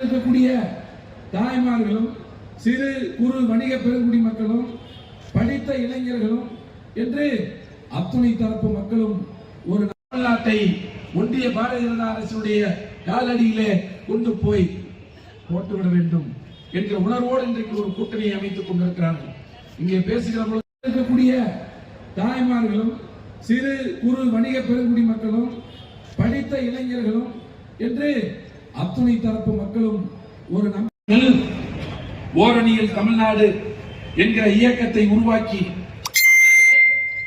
இருக்கக்கூடிய தாய்மார்களும் சிறு குறு வணிக பெருங்குடி மக்களும் படித்த இளைஞர்களும் என்று அத்துணை தரப்பு மக்களும் ஒரு தமிழ்நாட்டை ஒன்றிய பாரதிய ஜனதா அரசுடைய காலடியிலே கொண்டு போய் போட்டுவிட வேண்டும் என்ற உணர்வோடு இன்றைக்கு ஒரு கூட்டணியை அமைத்துக் கொண்டிருக்கிறார்கள். இங்கே பேசுகிற இருக்கக்கூடிய தாய்மார்களும் சிறு குறு வணிக பெருங்குடி மக்களும் படித்த இளைஞர்களும் என்று அத்துணை தரப்பு மக்களும் ஒரு ஓரணியில் தமிழ்நாடு என்கிற இயக்கத்தை உருவாக்கி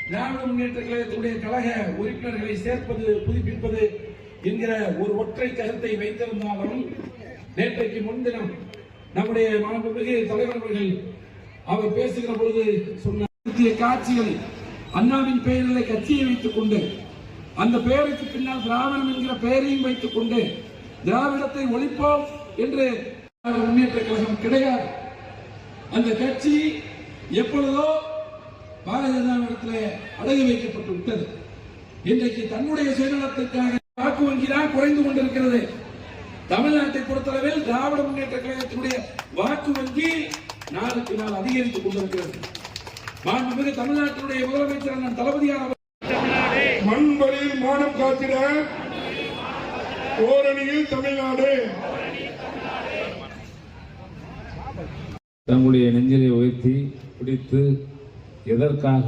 திராவிட முன்னேற்ற கழகத்துடைய கழக உறுப்பினர்களை சேர்ப்பது புதுப்பிப்பது என்கிற ஒரு ஒற்றை கருத்தை வைத்திருந்தாலும் நேற்றைக்கு முன்தினம் நம்முடைய மாண்புமிகு தலைவர் அவர்கள் அவர் பேசுகிற பொழுது சொன்ன காட்சிகள் அண்ணாவின் பெயரில் கட்சியை வைத்துக் கொண்டு அந்த பெயருக்கு பின்னால் திராவிடம் என்கிற பெயரையும் வைத்துக் கொண்டு திராவிடத்தை ஒழிப்போம் என்று திராவிட முன்னேற்ற கழகம் கிடையாது. அந்த கட்சி எப்பொழுதோ பாரதிய ஜனதாவிடத்தில் அடகு வைக்கப்பட்டு விட்டது. இன்றைக்கு தன்னுடைய சுயநலத்திற்காக வாக்கு வங்கி தான் குறைந்து கொண்டிருக்கிறது. தமிழ்நாட்டை பொறுத்தளவில் திராவிட முன்னேற்ற கழகத்தினுடைய வாக்கு வங்கி நாளுக்கு நாள் அதிகரித்துக் கொண்டிருக்கிறது. மாண்புமிகு தமிழ்நாட்டினுடைய முதலமைச்சர் அண்ணன் தளபதியார் அவர்கள் மண் வழியில் மானம் காத்திட ஓரணியில் தமிழ்நாடு. தங்களுடைய நெஞ்சிலை உயர்த்தி பிடித்து எதற்காக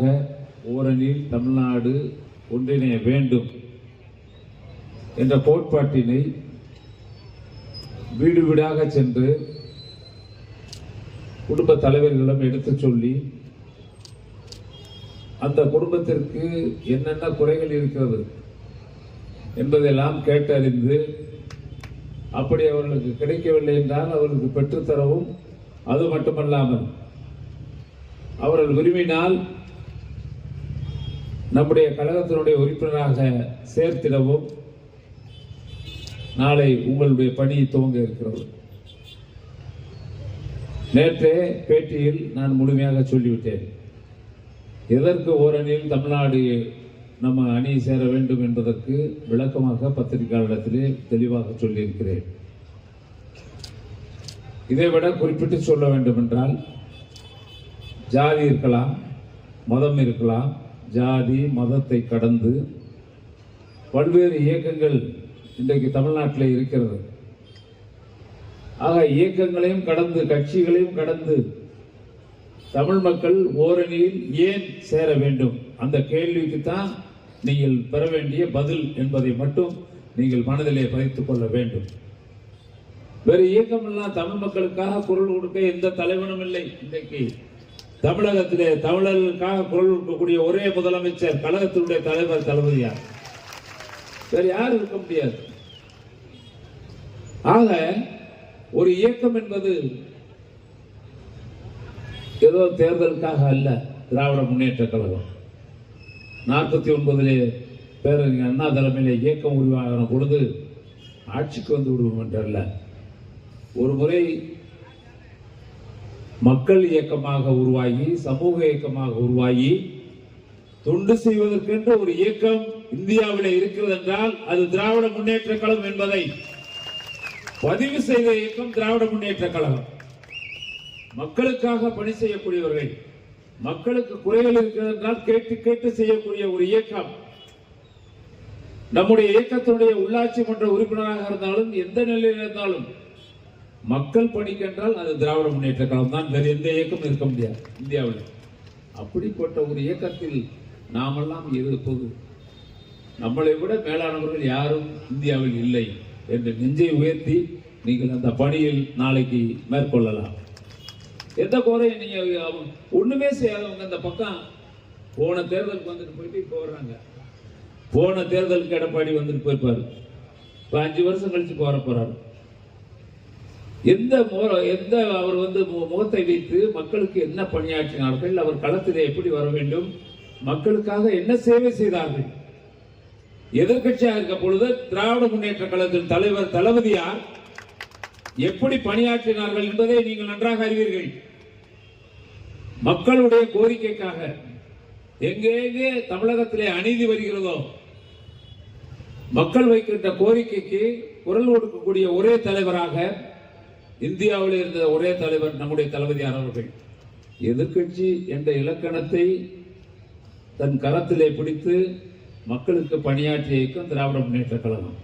ஓரணியில் தமிழ்நாடு ஒன்றிணைய வேண்டும் என்ற கோட்பாட்டினை வீடு வீடாக சென்று குடும்ப தலைவர்களிடம் எடுத்துச் சொல்லி அந்த குடும்பத்திற்கு என்னென்ன குறைகள் இருக்கிறது? என்பதெல்லாம் கேட்டறிந்து அப்படி அவர்களுக்கு கிடைக்கவில்லை என்றால் அவர்களுக்கு பெற்றுத்தரவும் அது மட்டுமல்லாமல் அவர்கள் விரும்பினால் நம்முடைய கழகத்தினுடைய உறுப்பினராக சேர்த்திடவும் நாளை உங்களுடைய பணி துவங்க இருக்கிறது. நேற்றே பேட்டியில் நான் முழுமையாக சொல்லிவிட்டேன். எதற்கு ஓரணியில் தமிழ்நாடு நம்ம அணி சேர வேண்டும் என்பதற்கு விளக்கமாக பத்திரிகையாளரிடத்திலே தெளிவாக சொல்லியிருக்கிறேன். இதைவிட குறிப்பிட்டு சொல்ல வேண்டும் என்றால் ஜாதி இருக்கலாம் மதம் இருக்கலாம் ஜாதி மதத்தை கடந்து பல்வேறு இயக்கங்கள் இன்றைக்கு தமிழ்நாட்டில் இருக்கிறது. ஆக இயக்கங்களையும் கடந்து கட்சிகளையும் கடந்து தமிழ் மக்கள் ஓரணியில் ஏன் சேர வேண்டும்? அந்த கேள்விக்கு தான் நீங்கள் பெற வேண்டிய பதில் என்பதை மட்டும் நீங்கள் மனதிலே பதித்துக் கொள்ள வேண்டும். வேறு இயக்கம் எல்லாம் தமிழ் மக்களுக்காக குரல் கொடுக்க எந்த தலைவனும் இல்லை இன்றைக்கு. தமிழகத்திலே தமிழர்களுக்காக குரல் கொடுக்கக்கூடிய ஒரே முதலமைச்சர் கழகத்தினுடைய தலைவர் தளபதியார். வேறு யாரும் இருக்க முடியாது. ஆக ஒரு இயக்கம் என்பது ஏதோ தேர்தலுக்காக அல்ல திராவிட முன்னேற்ற கழகம். நாற்பத்தி ஒன்பதிலே பேரறிஞர் அண்ணா தலைமையிலே இயக்கம் உருவாகிற பொழுது ஆட்சிக்கு வந்து விடுவோம் என்றல்ல. ஒரு முறை மக்கள் இயக்கமாக உருவாகி சமூக இயக்கமாக உருவாகி தொண்டு செய்வதற்கென்று ஒரு இயக்கம் இந்தியாவிலே இருக்கிறது என்றால் அது திராவிட முன்னேற்ற கழகம் என்பதை பதிவு செய்த இயக்கம் திராவிட முன்னேற்ற கழகம். மக்களுக்காக பணி செய்யக்கூடியவர்கள் மக்களுக்கு குறைகள் இருக்கிறது என்றால் கேட்டு கேட்டு செய்யக்கூடிய ஒரு இயக்கம். நம்முடைய இயக்கத்தினுடைய உள்ளாட்சி மன்ற உறுப்பினராக இருந்தாலும் எந்த நிலையில் இருந்தாலும் மக்கள் பணிக்கென்றால் அது திராவிட முன்னேற்ற கழகம் தான். வேறு எந்த இயக்கமும் இருக்க முடியாது இந்தியாவில். அப்படிப்பட்ட ஒரு இயக்கத்தில் நாமெல்லாம் இருப்பது நம்மளை விட மேலானவர்கள் யாரும் இந்தியாவில் இல்லை என்று நெஞ்சை உயர்த்தி நீங்கள் அந்த பணியில் நாளைக்கு மேற்கொள்ளலாம். எந்த குறையும் நீங்கள் ஒன்றுமே செய்யாதவங்க அந்த பக்கம் போன தேர்தலுக்கு வந்துட்டு போயிட்டு இப்போ வர்றாங்க. போன தேர்தலுக்கு எடப்பாடி வந்துட்டு போயிருப்பாரு. இப்போ அஞ்சு வருஷம் கழிச்சு போற போறாரு எந்த எந்த அவர் வந்து மு- முகத்தை வைத்து மக்களுக்கு என்ன பணியாற்றினார்கள் அவர் களத்திலே எப்படி வர வேண்டும் மக்களுக்காக என்ன சேவை செய்தார்கள்? எதிர்க்கட்சியாக இருக்க பொழுது திராவிட முன்னேற்ற கழகத்தின் தலைவர் தளபதியார் எப்படி பணியாற்றினார்கள் என்பதை நீங்கள் நன்றாக அறிவீர்கள். மக்களுடைய கோரிக்கைக்காக எங்கெங்கே தமிழகத்திலே அநீதி வருகிறதோ மக்கள் வைக்கின்ற கோரிக்கைக்கு குரல் கொடுக்கக்கூடிய ஒரே தலைவராக இந்தியாவில் இருந்த ஒரே தலைவர் நம்முடைய தளபதியார் அவர்கள். எதிர்க்கட்சி என்ற இலக்கணத்தை தன் கரத்திலே பிடித்து மக்களுக்கு பணியாற்றிய இயக்கம் திராவிட முன்னேற்ற கழகம்.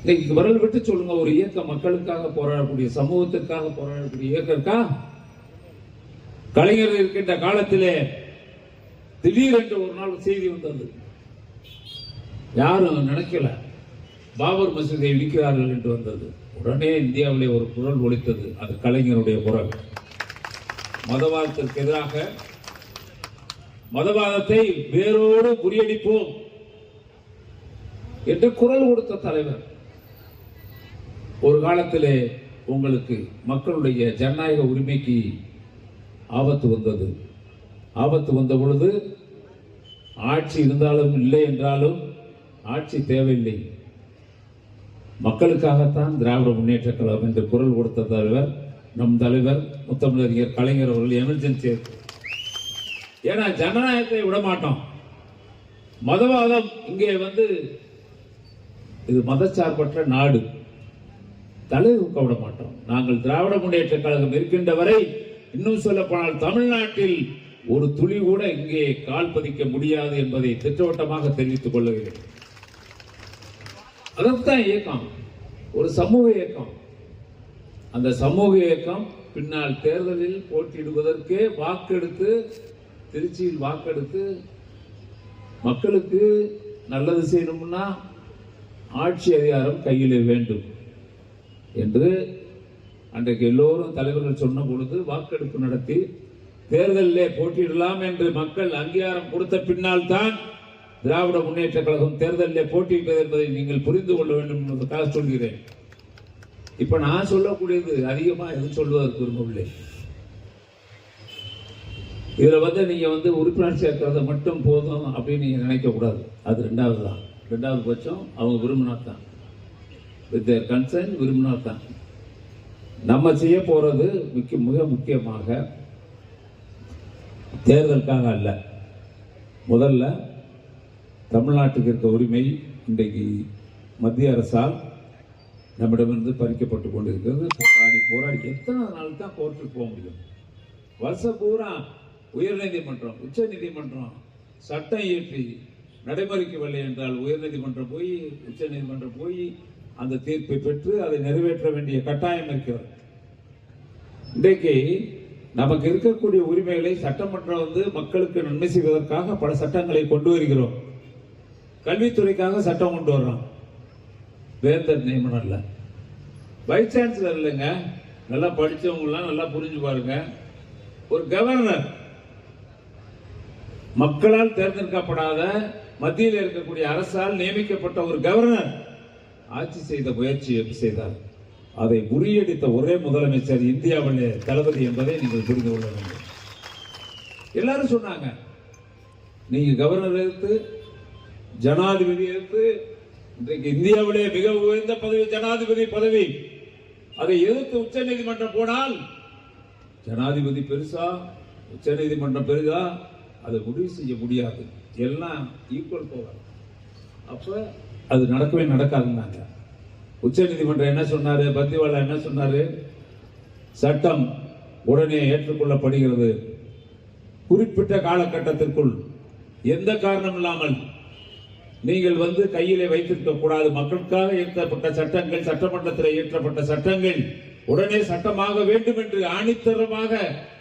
இன்னைக்கு விரல் விட்டு சொல்லுங்க ஒரு இயக்கம் மக்களுக்காக போராடக்கூடிய சமூகத்துக்காக போராடக்கூடிய இயக்கம் இருக்கா? கலைஞர் இருக்கின்ற காலத்திலே திடீரென்று ஒரு நாள் செய்தி வந்தது. யாரும் நினைக்கல. பாபர் மசூதியை இடிக்கிறார்கள் என்று வந்தது. உடனே இந்தியாவிலே ஒரு குரல் ஒழித்தது அது கலைஞருடைய குரல். மதவாதத்திற்கு எதிராக மதவாதத்தை வேரோடு முறியடிப்போம் என்று குரல் கொடுத்த தலைவர். ஒரு காலத்திலே உங்களுக்கு மக்களுடைய ஜனநாயக உரிமைக்கு ஆபத்து வந்தது. ஆபத்து வந்த பொழுது ஆட்சி இருந்தாலும் இல்லை என்றாலும் ஆட்சி தேவையில்லை. மக்களுக்காகத்தான் திராவிட முன்னேற்ற கழகம் என்று குரல் கொடுத்த தலைவர் நம் தலைவர் முத்தமிழறிஞர் கலைஞர் அவர்கள் எமர்ஜென்சி ஏன்னா ஜனநாயகத்தை விட மாட்டோம். மதவாதம் இங்கே வந்து இது மதச்சார்பற்ற நாடு. தலைவருக்க விட மாட்டோம். நாங்கள் திராவிட முன்னேற்ற கழகம் இருக்கின்ற வரை இன்னும் சொல்ல போனால் தமிழ்நாட்டில் ஒரு துளி கூட இங்கே கால் பதிக்க முடியாது என்பதை திட்டவட்டமாக தெரிவித்துக் கொள்ளவில்லை அதற்குதான் இயக்கம் ஒரு சமூக இயக்கம். அந்த சமூக இயக்கம் பின்னால் தேர்தலில் போட்டியிடுவதற்கே வாக்கெடுத்து திருச்சியில் வாக்கெடுத்து மக்களுக்கு நல்லது செய்யணும்னா ஆட்சி அதிகாரம் கையில் வேண்டும். என்று அன்றைக்கு எல்லோரும் தலைவர்கள் சொன்ன பொழுது வாக்கெடுப்பு நடத்தி தேர்தலிலே போட்டியிடலாம் என்று மக்கள் அங்கீகாரம் கொடுத்த பின்னால் தான் திராவிட முன்னேற்ற கழகம் தேர்தலில் போட்டியிட்டது என்பதை நீங்கள் புரிந்து கொள்ள வேண்டும் என்பதற்காக சொல்கிறேன். இப்ப நான் சொல்லக்கூடியது அதிகமா எதுவும் சொல்வதற்கு விரும்பவில்லை. இதுல வந்து நீங்க வந்து உறுப்பினர் சேர்க்கறது மட்டும் போதும் அப்படின்னு நீங்க நினைக்க கூடாது. அது ரெண்டாவது தான் ரெண்டாவது பட்சம் அவங்க விரும்பினா தான் வித் கன்சர்ன் விரும்பினா தான் நம்ம செய்ய போகிறது முக்கிய மிக முக்கியமாக தேர்தலுக்காக அல்ல. முதல்ல தமிழ்நாட்டுக்கு இருக்க உரிமை இன்றைக்கு மத்திய அரசால் நம்மிடமிருந்து பறிக்கப்பட்டு கொண்டிருக்கிறது. போராடி போராடி எத்தனை நாள் தான் கோர்ட்டுக்கு போக முடியும்? வருஷம் பூரா உயர்நீதிமன்றம் உச்ச நீதிமன்றம் சட்டம் இயற்றி நடைமுறைக்கவில்லை என்றால் உயர்நீதிமன்றம் போய் உச்ச நீதிமன்றம் போய் அந்த தீர்ப்பை பெற்று அதை நிறைவேற்ற வேண்டிய கட்டாயம் இருக்கிறது இன்றைக்கு நமக்கு இருக்கக்கூடிய உரிமைகளை சட்டமன்றம் வந்து மக்களுக்கு நன்மை செய்வதற்காக பல சட்டங்களை கொண்டு வருகிறோம். கல்வித்துறைக்காக சட்டம் கொண்டு வர்றோம். வேந்தர் நியமனம் இல்லை. வைஸ் சான்சலர் இல்லைங்க. நல்லா படிச்சவங்கலாம் நல்லா புரிஞ்சு பாருங்க. ஒரு கவர்னர் மக்களால் தேர்ந்தெடுக்கப்படாத மத்தியில் இருக்கக்கூடிய அரசால் நியமிக்கப்பட்ட ஒரு கவர்னர் ஆட்சி செய்த முயற்சி எப்படி செய்தார்? அதை முறியடித்த ஒரே முதலமைச்சர் இந்தியாவில் தளபதி என்பதை நீங்கள் புரிந்து கொள்ள வேண்டும். எல்லாரும் சொன்னாங்க நீங்க கவர்னர் எடுத்து ஜனாதிபதி எடுத்து இன்றைக்கு இந்தியாவிலே மிக உயர்ந்த பதவி ஜனாதிபதி பதவி. அதை எதிர்த்து உச்ச நீதிமன்றம் போனால் ஜனாதிபதி பெருசா உச்ச நீதிமன்றம் பெருசா அதை முடிவு செய்ய முடியாது. எல்லாம் ஈக்குவல் போவார் அப்போ அது நடக்கவே நடக்காதுன்னாங்க. உச்ச நீதிமன்றம் என்ன சொன்னாரு? பத்திவாலா என்ன சொன்னாரு? சட்டம் உடனே ஏற்றுக்கொள்ளப்படுகிறது. குறிப்பிட்ட காலகட்டத்திற்குள் எந்த காரணம் இல்லாமல் நீங்கள் வந்து கையிலே வைத்திருக்க கூடாது. மக்களுக்காக இயற்றப்பட்ட சட்டங்கள் சட்டமன்றத்தில் இயற்றப்பட்ட சட்டங்கள் உடனே சட்டமாக வேண்டும் என்று ஆணித்தரமாக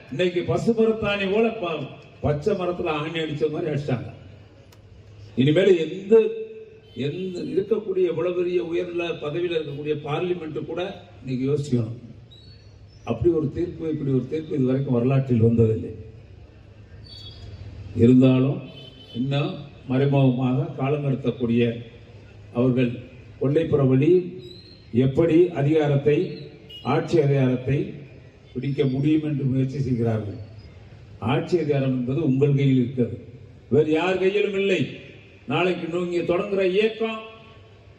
இன்னைக்கு பசு மரத்தாணி போல ப- பச்சை மரத்தில் ஆணி அடிச்ச மாதிரி அடிச்சிட்டாங்க இனிமேல் எந்த எந்த இருக்கக்கூடிய இவ்வளவு பெரிய உயர்ல பதவியில் இருக்கக்கூடிய பார்லிமெண்ட் கூட இன்னைக்கு யோசிக்கணும். அப்படி ஒரு தீர்ப்பு இப்படி ஒரு தீர்ப்பு இது வரைக்கும் வரலாற்றில் வந்ததில்லை. இருந்தாலும் இன்னும் மறைமுகமாக காலம் நடத்தக்கூடிய அவர்கள் கொள்ளைப்புற வழி எப்படி அதிகாரத்தை ஆட்சி அதிகாரத்தை பிடிக்க முடியும் என்று முயற்சி செய்கிறார்கள். ஆட்சி அதிகாரம் என்பது உங்கள் கையில் இருக்கிறது. வேறு யார் கையிலும் இல்லை. நாளைக்கு நீங்க தொடங்குற இயக்கம்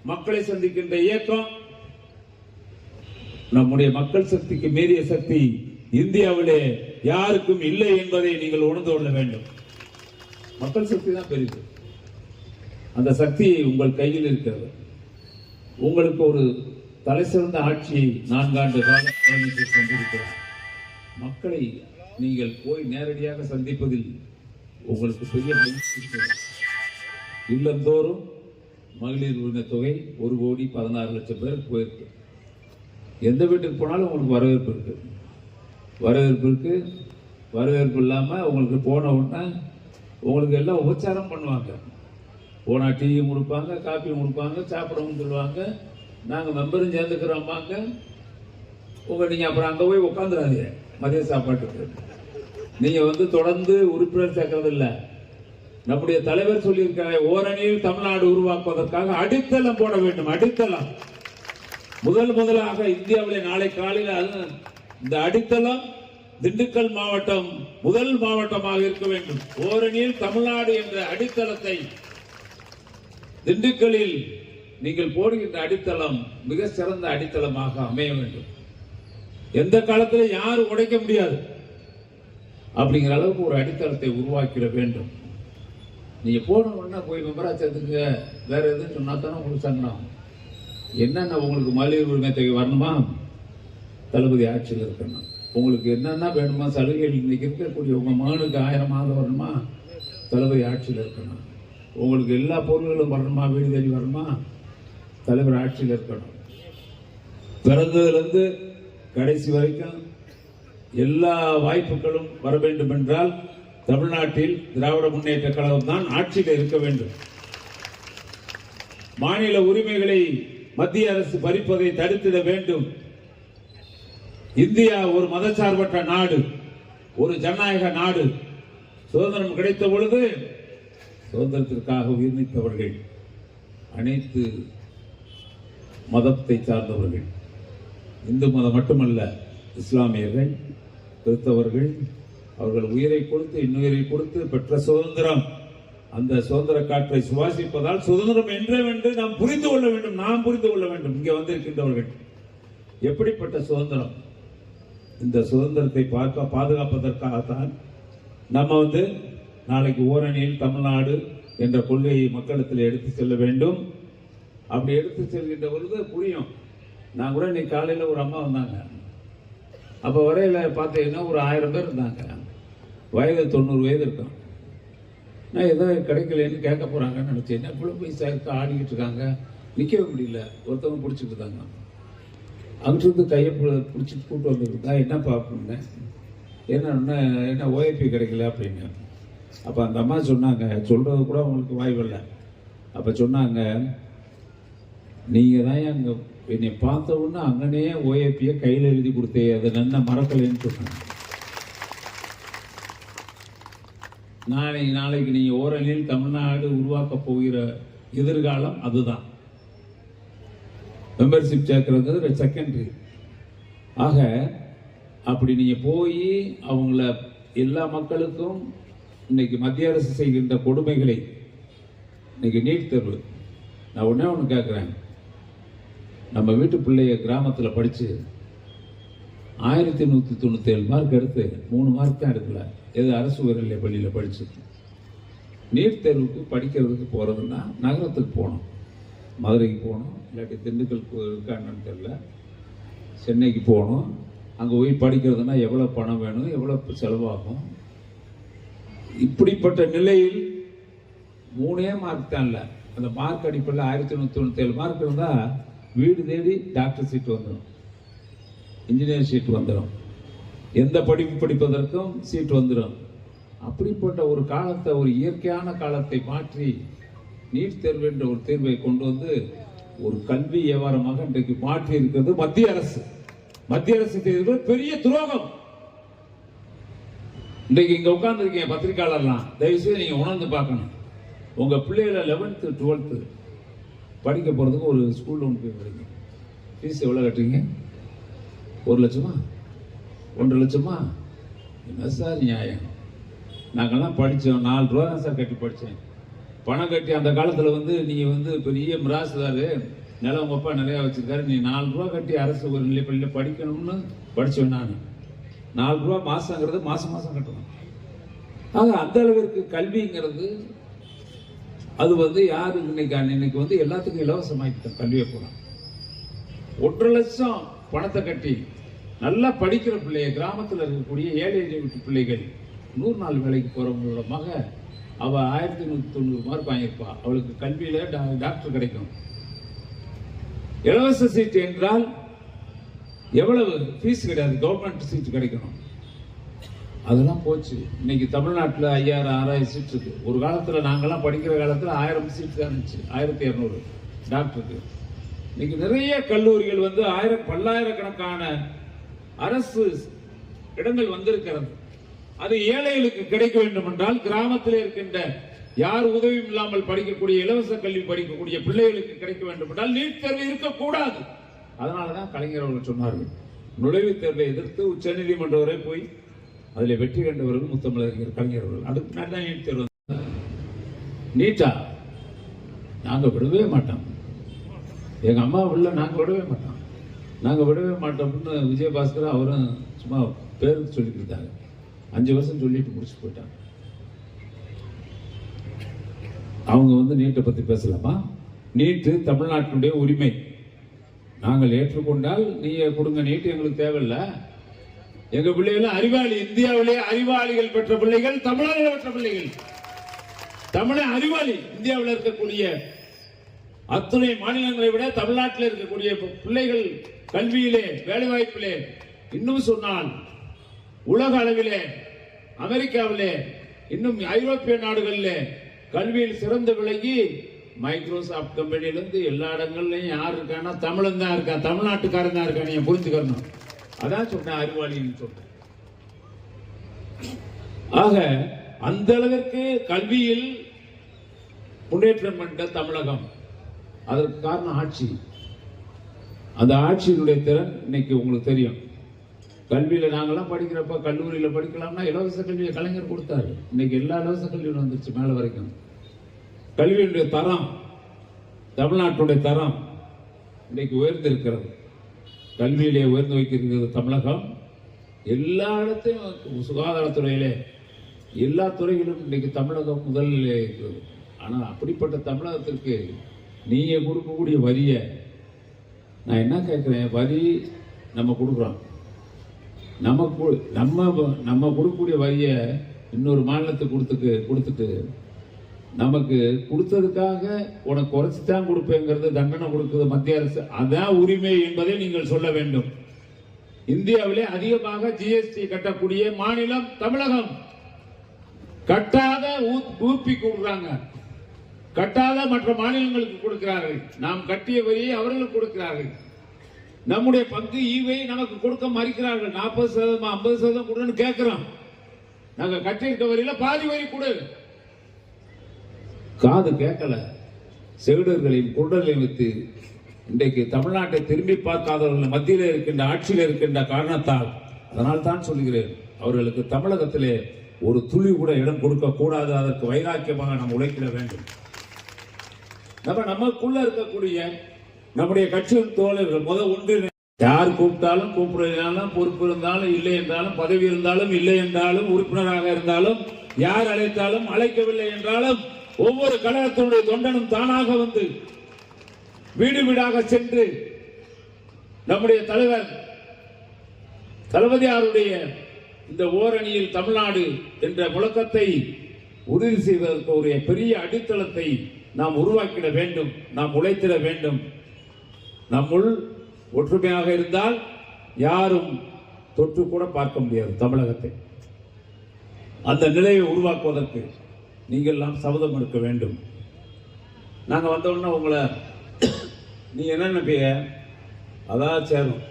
மக்களை சந்திக்கின்ற இயக்கம் நம்முடைய மக்கள் சக்திக்கு மீறிய சக்தி இந்தியாவிலே யாருக்கும் இல்லை என்பதை நீங்கள் உணர்ந்து கொள்ள வேண்டும். மக்கள் சக்தி தான் பெரியது அந்த சக்தி உங்கள் கையில் இருக்கிறது. உங்களுக்கு ஒரு தலை சிறந்த ஆட்சியை நான்காண்டு காலம் மக்களை நீங்கள் போய் நேரடியாக சந்திப்பதில் உங்களுக்கு பெரிய மகிழ்ச்சி இல்லந்தோறும் மகளிர் உரிமை தொகை ஒரு கோடி பதினாறு லட்சம் பேர் போயிருக்கு. எந்த வீட்டுக்கு போனாலும் உங்களுக்கு வரவேற்பு இருக்குது வரவேற்பு இருக்குது வரவேற்பு இல்லாமல் உங்களுக்கு போன உடனே உங்களுக்கு எல்லாம் உபச்சாரம் பண்ணுவாங்க. போனால் டீயும் கொடுப்பாங்க காப்பியும் கொடுப்பாங்க சாப்பிடவும் சொல்லுவாங்க. நாங்கள் மெம்பரும் சேர்ந்துக்கிறோம்பாங்க. உங்கள் நீங்கள் அப்புறம் அங்கே போய் உட்காந்துடாதீங்க மதிய சாப்பாட்டுக்கு. நீங்கள் வந்து தொடர்ந்து உறுப்பினர் சேர்க்கறது இல்லை நம்முடைய தலைவர் சொல்லியிருக்காங்க ஓரணியில் தமிழ்நாடு உருவாக்குவதற்காக அடித்தளம் போட வேண்டும் அடித்தளம். முதல் முதலாக இந்தியாவிலே நாளை காலையில் இந்த அடித்தளம் திண்டுக்கல் மாவட்டம் முதல் மாவட்டமாக இருக்க வேண்டும். ஓரணியில் தமிழ்நாடு என்ற அடித்தளத்தை திண்டுக்கலில் நீங்கள் போடுகின்ற அடித்தளம் மிக சிறந்த அடித்தளமாக அமைய வேண்டும். எந்த காலத்தில் யாரும் உடைக்க முடியாது. அப்படிங்கிற அளவுக்கு ஒரு அடித்தளத்தை உருவாக்கிட வேண்டும். நீங்கள் போன கோயில் மெம்பராக மெம்பரா வேறு வேற எதுவும் சொன்னா தானே உங்களுக்கு சங்கடம். என்னென்ன உங்களுக்கு மகளிர் உரிமை தொகை வரணுமா? தளபதி ஆட்சியில் இருக்கணும். உங்களுக்கு என்னென்ன வேணுமா சலுகைகள் இன்றைக்கி இருக்கக்கூடிய உங்கள் மகனுக்கு ஆயிரம் மாதம் வரணுமா? தளபதி ஆட்சியில் இருக்கணும். உங்களுக்கு எல்லா பொருள்களும் வரணுமா? வீடு தேடி வரணுமா? தலைவர் ஆட்சியில் இருக்கணும். பிறந்ததுலேருந்து கடைசி வரைக்கும் எல்லா வாய்ப்புகளும் வர வேண்டும் என்றால் தமிழ்நாட்டில் திராவிட முன்னேற்ற கழகம் தான் ஆட்சியில் இருக்க வேண்டும். மாநில உரிமைகளை மத்திய அரசு பறிப்பதை தடுத்திட வேண்டும். இந்தியா ஒரு மதச்சார்பற்ற நாடு ஒரு ஜனநாயக நாடு. சுதந்திரம் கிடைத்த பொழுது சுதந்திரத்திற்காக உயிர் நீத்தவர்கள் அனைத்து மதத்தை சார்ந்தவர்கள். இந்து மதம் மட்டுமல்ல இஸ்லாமியர்கள் கிறிஸ்தவர்கள் அவர்கள் உயிரை கொடுத்து இன்னுயிரை கொடுத்து பெற்ற சுதந்திரம். அந்த சுதந்திர காற்றை சுவாசிப்பதால் சுதந்திரம் என்றவென்று நாம் புரிந்து கொள்ள வேண்டும் நாம் புரிந்து கொள்ள வேண்டும். இங்கே வந்திருக்கின்றவர்கள். எப்படிப்பட்ட சுதந்திரம்? இந்த சுதந்திரத்தை பார்க்க பாதுகாப்பதற்காகத்தான் நம்ம வந்து நாளைக்கு ஓரணியில் தமிழ்நாடு என்ற கொள்கையை மக்களிடத்தில் எடுத்து செல்ல வேண்டும். அப்படி எடுத்து செல்கின்ற பொழுது புரியும். நான் கூட இன்னைக்கு காலையில் ஒரு அம்மா வந்தாங்க. அப்போ வரையில பார்த்தீங்கன்னா ஒரு ஆயிரம் பேர் இருந்தாங்க. வயது தொண்ணூறு வயது இருக்கும். நான் ஏதோ கிடைக்கலன்னு கேட்க போகிறாங்கன்னு நினச்சேன். இவ்வளோ போய் சேர்த்து ஆடிக்கிட்டு இருக்காங்க? நிற்கவே முடியல. ஒருத்தவங்க பிடிச்சிட்டு இருந்தாங்க. அங்கிட்டு கையை பிடிச்சி வந்துட்டு வந்துருந்தா என்ன பார்ப்பேன் என்னன்னா என்ன ஓஏபி கிடைக்கல அப்படின்னு. அப்போ அந்த அம்மா சொன்னாங்க சொல்கிறது கூட அவங்களுக்கு வாய்ப்பில்லை அப்போ சொன்னாங்க நீங்கள் தான் அங்கே என்னை பார்த்த உடனே அங்கனே ஓஏபியை கையில் எழுதி கொடுத்தே அதை நன்ன மறக்கலைன்னு சொன்னாங்க. நாளைக்கு நாளைக்கு நீங்கள் ஓரணியில் தமிழ்நாடு உருவாக்கப் போகிற எதிர்காலம் அதுதான். மெம்பர்ஷிப் சேர்க்கறது செகண்டரி ஆக அப்படி நீங்கள் போய் அவங்கள எல்லா மக்களுக்கும் இன்னைக்கு மத்திய அரசு செய்கின்ற கொடுமைகளை இன்னைக்கு நீட் தேர்வு. நான் ஒன்றே ஒன்று கேட்குறேன் நம்ம வீட்டு பிள்ளைய கிராமத்தில் படித்து ஆயிரத்தி நூற்றி தொண்ணூற்றி ஏழு மார்க் எடுத்து மூணு மார்க் தான் எடுக்கல. எது அரசு உயர்நிலை பள்ளியில் படிச்சு நீட் தேர்வுக்கு படிக்கிறதுக்கு போகிறதுன்னா நகரத்துக்கு போகணும். மதுரைக்கு போகணும் இல்லாட்டி திண்டுக்கல் இருக்கான்னு தெரில சென்னைக்கு போகணும். அங்கே போய் படிக்கிறதுனா எவ்வளோ பணம் வேணும் எவ்வளோ செலவாகும். இப்படிப்பட்ட நிலையில் மூணே மார்க் தான் இல்லை. அந்த மார்க் அடிப்படையில் ஆயிரத்தி நூற்றி தொண்ணூற்றி ஏழு மார்க் இருந்தால் வீடு தேடி டாக்டர் சீட் வந்துடும் இன்ஜினியர் சீட் வந்துடும் எந்த படிப்பு படிப்பதற்கும் சீட் வந்துடும் அப்படிப்பட்ட ஒரு காலத்தை ஒரு இயற்கையான காலத்தை மாற்றி நீட் தேர்வு என்ற ஒரு தேர்வை கொண்டு வந்து ஒரு கல்வி வியாபாரமாக இன்றைக்கு மாற்றி இருக்கிறது மத்திய அரசு. மத்திய அரசு தேர்வு பெரிய துரோகம். இன்றைக்கு இங்க உட்காந்துருக்கீங்க பத்திரிகையாளர்லாம். தயவு செய்து நீங்க உணர்ந்து பார்க்கணும். உங்க பிள்ளைகளை லெவன்த்து டுவெல்த்து படிக்க போறதுக்கு ஒரு ஸ்கூல் ஒன்று போய் படிங்க. ஃபீஸ் எவ்வளோ கட்டுறீங்க? ஒரு லட்சமா? ஒன்றரை லட்சமா? என்ன சார் நியாயம்? நாங்கள்லாம் படித்தோம் நாலு ரூபா தான் சார் கட்டி படித்தேன் பணம் கட்டி அந்த காலத்தில் வந்து நீங்கள் வந்து பெரிய மிராசுதார். நிலம் உங்கள் அப்பா நிறையா வச்சிருக்காரு. நீ நாலு ரூபா கட்டி அரசு ஒரு நிலைப்பள்ளியில் படிக்கணும்னு படித்தேன் நான். நாலு ரூபா மாதங்கிறது மாதம் மாதம் கட்டணும். ஆக அந்த அளவிற்கு கல்விங்கிறது அது வந்து யாரு இன்னைக்கு இன்னைக்கு வந்து எல்லாத்துக்கும் இலவசமாக்கிட்டோம் கல்வியை போகலாம் ஒன்றரை லட்சம் பணத்தை கட்டி நல்லா படிக்கிற பிள்ளைய கிராமத்தில் இருக்கக்கூடிய ஏழை எளிய வீட்டு பிள்ளைகள் நூறு நாள் வேலைக்கு போகிறவங்களோட மக அவள் ஆயிரத்தி நூற்றி தொண்ணூறு மார்க் வாங்கியிருப்பா. அவளுக்கு கல்வியில் டா- டாக்டர் கிடைக்கும். இலவச சீட்டு என்றால் எவ்வளவு? ஃபீஸ் கிடையாது. கவர்மெண்ட் சீட்டு கிடைக்கணும். அதெல்லாம் போச்சு. இன்னைக்கு தமிழ்நாட்டில் ஐயாயிரம் ஆறாயிரம் சீட் இருக்கு. ஒரு காலத்தில் நாங்கள்லாம் படிக்கிற காலத்தில் ஆயிரம் சீட் தான் இருந்துச்சு. ஆயிரத்தி இரநூறு டாக்டருக்கு இன்னைக்கு நிறைய கல்லூரிகள் வந்து ஆயிரம் பல்லாயிரக்கணக்கான அரசு இடங்கள் வந்திருக்கிறது. அது ஏழைகளுக்கு கிடைக்க வேண்டும் என்றால் கிராமத்தில் இருக்கின்ற யார் உதவியும் இல்லாமல் படிக்கக்கூடிய இலவச கல்வி படிக்கக்கூடிய பிள்ளைகளுக்கு கிடைக்க வேண்டும் என்றால் நீட் தேர்வு இருக்கக்கூடாது. அதனாலதான் கலைஞர் அவர்கள் சொன்னார்கள். நுழைவுத் தேர்வை எதிர்த்து உச்சநீதிமன்றம் வரை போய் அதில் வெற்றி கண்டவர்கள் முத்தமிழறிஞர் கலைஞர் அவர்கள். அதுக்கு பின்னாடி தான் நீட் தேர்வு நீட்டா? நாங்கள் விடவே மாட்டோம். எங்க அம்மா உள்ள நாங்கள் விடவே மாட்டோம். நாங்கள் விடவே மாட்டோம்னு விஜயபாஸ்கர் அவரும் சும்மா பேருக்கு சொல்லிட்டு இருந்தாங்க அஞ்சு வருஷம் சொல்லிட்டு முடிச்சு போயிட்டாங்க. அவங்க வந்து நீட்டை பற்றி பேசலாமா? நீட்டு தமிழ்நாட்டினுடைய உரிமை. நாங்கள் ஏற்றுக்கொண்டால் நீங்கள் கொடுங்க நீட்டு எங்களுக்கு தேவையில்லை. எங்க பிள்ளைகள் அறிவாளி இந்தியாவிலே அறிவாளிகள் பெற்ற பிள்ளைகள் தமிழர்கள் பெற்ற பிள்ளைகள். தமிழ அறிவாளி இந்தியாவில் இருக்கக்கூடிய அத்துணை மாநிலங்களை விட தமிழ்நாட்டில் இருக்கக்கூடிய பிள்ளைகள் கல்வியிலே வேலைவாய்ப்பிலே இன்னும் சொன்னால் உலக அளவிலே அமெரிக்காவிலே இன்னும் ஐரோப்பிய நாடுகளிலே கல்வியில் சிறந்து விளங்கி மைக்ரோசாப்ட் கம்பெனிலேருந்து எல்லா இடங்கள்லையும் யார் இருக்கான்னா தமிழன் தான் இருக்கா தமிழ்நாட்டுக்காரன் தான் இருக்கா நீங்க புரிஞ்சுக்கணும்? அதான் சொன்னேன் அறிவாளின்னு சொன்னேன். ஆக அந்த அளவிற்கு கல்வியில் முன்னேற்றம் கண்ட தமிழகம். அதற்கு காரணம் ஆட்சி. அந்த ஆட்சியினுடைய திறன் இன்னைக்கு உங்களுக்கு தெரியும். கல்வியில் நாங்கெல்லாம் படிக்கிறப்ப கல்லூரியில் படிக்கலாம்னா இலவச கல்வியை கலைஞர் கொடுத்தாரு. இன்னைக்கு எல்லா இலவச கல்வியும் வந்துருச்சு மேலே வரைக்கும். கல்வியினுடைய தரம் தமிழ்நாட்டுடைய தரம் இன்னைக்கு உயர்ந்திருக்கிறது. கல்வியிலே உயர்ந்து வைக்கிறது தமிழகம். எல்லா இடத்தையும் சுகாதாரத்துறையிலே எல்லா துறையிலும் இன்னைக்கு தமிழகம் முதலிலே இருக்கிறது ஆனால் அப்படிப்பட்ட தமிழகத்திற்கு நீங்கள் கொடுக்கக்கூடிய வரியை நான் என்ன கேட்குறேன்? வரி நம்ம கொடுக்குறோம். நம்ம நம்ம நம்ம கொடுக்கக்கூடிய வரியை இன்னொரு மாநிலத்துக்கு கொடுத்துக்கு கொடுத்துட்டு நமக்கு கொடுத்ததுக்காக உனக்கு குறைச்சி தான் கொடுப்பேங்கிறது தண்டனை கொடுக்குது மத்திய அரசு. அதான் உரிமை என்பதை நீங்கள் சொல்ல வேண்டும். இந்தியாவிலே அதிகமாக ஜிஎஸ்டி கட்டக்கூடிய மாநிலம் தமிழகம். கட்டாத ஊப்பி கொடுக்குறாங்க. கட்டாத மற்ற மாநிலங்களுக்கு கொடுக்கிறார்கள். நாம் கட்டிய வரியை அவர்களுக்கு கொடுக்கிறார்கள். நம்முடைய பங்கு ஈவை நமக்கு கொடுக்க மறுக்கிறார்கள். நாற்பது சதவீதம் ஐம்பது சதவீதம் கொடுன்னு கேட்கிறோம். நாங்க கட்டியிருக்க வரியில பாதி வரி கொடு. காது கேட்கல. செவிடர்களையும் குருடர்களையும் வைத்து இன்றைக்கு தமிழ்நாட்டை திரும்பி பார்க்காதவர்கள் மத்தியில் இருக்கின்ற ஆட்சியில் இருக்கின்ற காரணத்தால் அதனால் தான் சொல்கிறேன் அவர்களுக்கு தமிழகத்திலே ஒரு துளி கூட இடம் கொடுக்க கூடாது அதற்கு வைராக்கியமாக நாம் உழைக்கிட வேண்டும். நம்ம நமக்குள்ள இருக்கக்கூடிய நம்முடைய கட்சியின் தோழர்கள் முத ஒன்று யார் கூப்பிட்டாலும் கூப்பிடுறதுனாலும் பொறுப்பு இருந்தாலும் இல்லை என்றாலும் பதவி இருந்தாலும் இல்லை என்றாலும் உறுப்பினராக இருந்தாலும் யார் அழைத்தாலும் அழைக்கவில்லை என்றாலும் ஒவ்வொரு கழகத்தினுடைய தொண்டனும் தானாக வந்து வீடு வீடாக சென்று நம்முடைய தலைவர் தளபதியாருடைய இந்த ஓரணியில் தமிழ்நாடு என்ற முழக்கத்தை உறுதி செய்வதற்கு ஒரு பெரிய அடித்தளத்தை நாம் உருவாக்கிட வேண்டும் நாம் உழைத்திட வேண்டும். நம்முள் ஒற்றுமையாக இருந்தால் யாரும் தொற்று கூட பார்க்க முடியாது தமிழகத்தை. அந்த நிலையை உருவாக்குவதற்கு நீங்கள் எல்லாம் சபதம் எடுக்க வேண்டும். நாங்கள் வந்த உங்களை நீ என்ன நினைப்பீங்க அதான் சேரும்.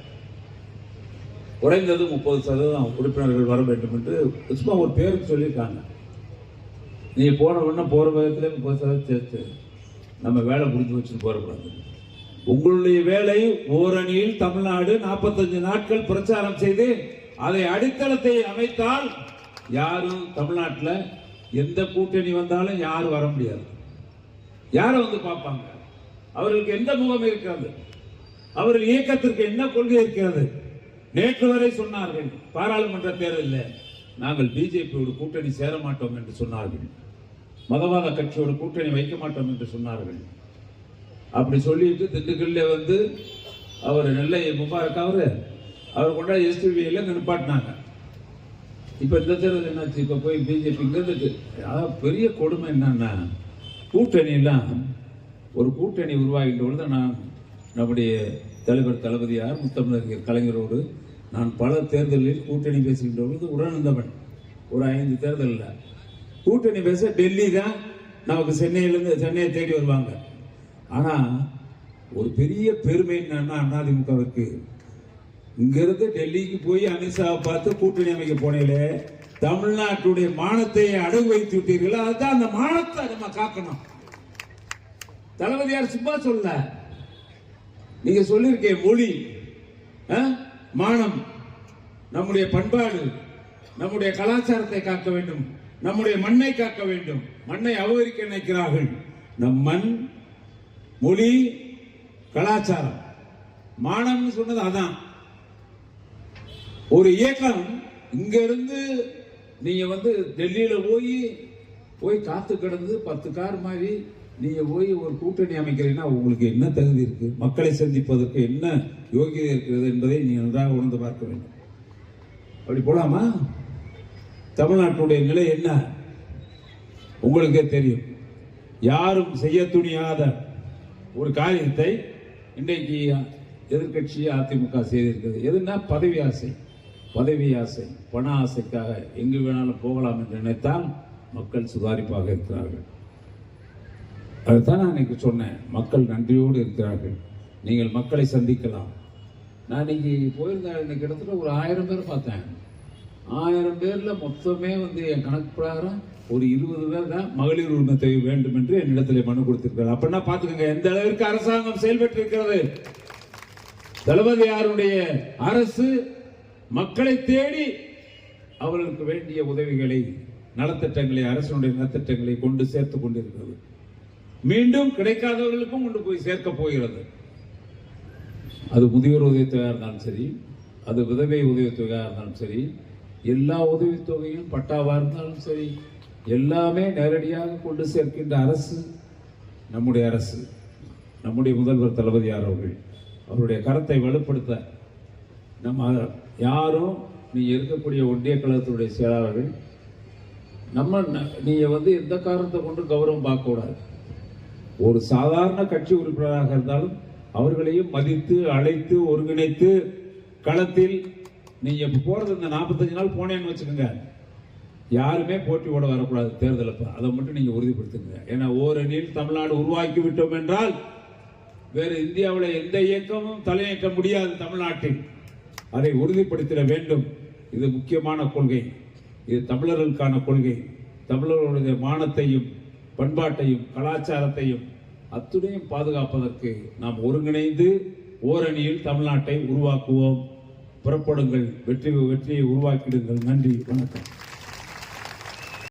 குறைந்தது முப்பது சதவீதம் உறுப்பினர்கள் வர வேண்டும் என்று சும்மா ஒரு பேருக்கு சொல்லியிருக்காங்க. நீ போன உடனே போகிற விதத்தில் முப்பது சேர்த்து. நம்ம வேலை முடிஞ்சு வச்சுட்டு போகக்கூடாது உங்களுடைய வேலை ஓரணியில் தமிழ்நாடு நாற்பத்தஞ்சு நாட்கள் பிரச்சாரம் செய்து அதை அடித்தளத்தை அமைத்தால் யாரும் தமிழ்நாட்டில் எந்த கூட்டணி வந்தாலும் யாரும் வர முடியாது. யாரை வந்து பார்ப்பாங்க? அவர்களுக்கு எந்த முகம் இருக்கிறது? அவர்கள் இயக்கத்திற்கு என்ன கொள்கை இருக்கிறது? நேற்று வரை சொன்னார்கள் பாராளுமன்ற தேர்தலில் நாங்கள் பிஜேபியோடு கூட்டணி சேர மாட்டோம் என்று சொன்னார்கள். மதவாத கட்சியோடு கூட்டணி வைக்க மாட்டோம் என்று சொன்னார்கள். அப்படி சொல்லிட்டு திண்டுக்கல்ல வந்து அவர் நெல்லை முபாரக் அவர் அவர் கொண்டா எஸ்டிவியில நிப்பாட்டினாங்க. இப்போ இந்த தேர்தல் என்னாச்சு? இப்போ போய் பிஜேபி அதாவது பெரிய கொடுமை என்னன்னா கூட்டணியெல்லாம் ஒரு கூட்டணி உருவாகின்ற பொழுது நான் நம்முடைய தலைவர் தளபதியார் முத்தமிழர் கலைஞரோடு நான் பல தேர்தலில் கூட்டணி பேசுகின்ற பொழுது உடனிருந்தவன். ஒரு ஐந்து தேர்தலில். கூட்டணி பேச டெல்லி தான் நமக்கு சென்னையிலேருந்து சென்னையை தேடி வருவாங்க. ஆனால் ஒரு பெரிய பெருமை என்னன்னா அதிமுகவிற்கு இங்கிருந்து டெல்லிக்கு போய் அமித்ஷாவை பார்த்து கூட்டணி அமைக்க போனே தமிழ்நாட்டுடைய மானத்தை அடகு வைத்து விட்டீர்கள் அதுதான் அந்த மானத்தை நம்ம காக்கணும். தளபதியார் சும்மா சொல்ல நீங்க சொல்லியிருக்கீங்க மொழி ஆ? மானம் நம்முடைய பண்பாடு நம்முடைய கலாச்சாரத்தை காக்க வேண்டும். நம்முடைய மண்ணை காக்க வேண்டும். மண்ணை அபகரிக்க நினைக்கிறார்கள். நம் மண் மொழி கலாச்சாரம். மானம்னு சொன்னது அதான். ஒரு இயக்கம் இங்க இருந்து நீங்க வந்து டெல்லியில போய் போய் காத்து கிடந்து பத்து கார் மாதிரி நீங்க போய் ஒரு கூட்டணி அமைக்கிறீங்கன்னா உங்களுக்கு என்ன தகுதி இருக்கு? மக்களை சந்திப்பதற்கு என்ன யோகியதை இருக்கிறது என்பதை நீங்க நன்றாக உணர்ந்து பார்க்க வேண்டும். அப்படி போலாமா? தமிழ்நாட்டுடைய நிலை என்ன? உங்களுக்கே தெரியும். யாரும் செய்ய துணியாத ஒரு காரியத்தை இன்றைக்கு எதிர்கட்சி அதிமுக செய்திருக்கிறது. எதுனா பதவி ஆசை. பதவி ஆசை பண ஆசைக்காக எங்கு வேணாலும் போகலாம் என்று நினைத்தால் மக்கள் சுதாரிப்பாக இருக்கிறார்கள். அதுதான் நான் இன்னைக்கு சொன்னேன். மக்கள் நன்றியோடு இருக்கிறார்கள். நீங்கள் மக்களை சந்திக்கலாம். நான் இன்னைக்கு போயிருந்தேன். இன்னைக்கு கிட்டத்தட்ட ஒரு ஆயிரம் பேர் பார்த்தேன். ஆயிரம் பேரில் மொத்தமே வந்து என் கணக்கு பிரகாரம் ஒரு இருபது பேர் தான் மகளிர் உரிமை தேவை வேண்டும் என்று என்னிடத்தில் மனு கொடுத்திருக்கிறார். அப்படின்னா பார்த்துக்கோங்க எந்த அளவிற்கு அரசாங்கம் செயல்பட்டு இருக்கிறது தளபதியாருடைய அரசு மக்களை தேடி அவர்களுக்கு வேண்டிய உதவிகளை நலத்திட்டங்களை அரசனுடைய நலத்திட்டங்களை கொண்டு சேர்த்து கொண்டிருக்கிறது. மீண்டும் கிடைக்காதவர்களுக்கும் கொண்டு போய் சேர்க்க போகிறது. அது முதியோர் உதவித்தொகையாக இருந்தாலும் சரி அது விதவை உதவித்தொகையாக இருந்தாலும் சரி எல்லா உதவித்தொகையும் பட்டாவாக இருந்தாலும் சரி எல்லாமே நேரடியாக கொண்டு சேர்க்கின்ற அரசு நம்முடைய அரசு நம்முடைய முதல்வர் தளபதியார் அவர்கள் அவருடைய கரத்தை வலுப்படுத்த நம்ம யாரும் நீ இருக்கக்கூடிய ஒன்றிய கழகத்தினுடைய செயலாளர்கள் நம்ம நீங்கள் வந்து எந்த காரணத்தை கொண்டு கௌரவம் பார்க்கக்கூடாது. ஒரு சாதாரண கட்சி உறுப்பினராக இருந்தாலும் அவர்களையும் மதித்து அழைத்து ஒருங்கிணைத்து களத்தில் நீங்க இப்ப போறது இந்த நாற்பத்தஞ்சு நாள் போனேன்னு வச்சுக்கோங்க. யாருமே போட்டியோட வரக்கூடாது தேர்தல் அப்ப. அதை மட்டும் நீங்க உறுதிப்படுத்துங்க ஏன்னா ஓரணியில் தமிழ்நாடு உருவாக்கி விட்டோம் என்றால் வேறு இந்தியாவில் எந்த இயக்கமும் தலையேற்ற முடியாது தமிழ்நாட்டில். அதை உறுதிப்படுத்திட வேண்டும். இது முக்கியமான கொள்கை. இது தமிழர்களுக்கான கொள்கை. தமிழர்களுடைய மானத்தையும் பண்பாட்டையும் கலாச்சாரத்தையும் அத்துணையும் பாதுகாப்பதற்கு நாம் ஒருங்கிணைந்து ஓரணியில் தமிழ்நாட்டை உருவாக்குவோம். புறப்படுங்கள் வெற்றி வெற்றியை உருவாக்கிடுங்கள். நன்றி வணக்கம்.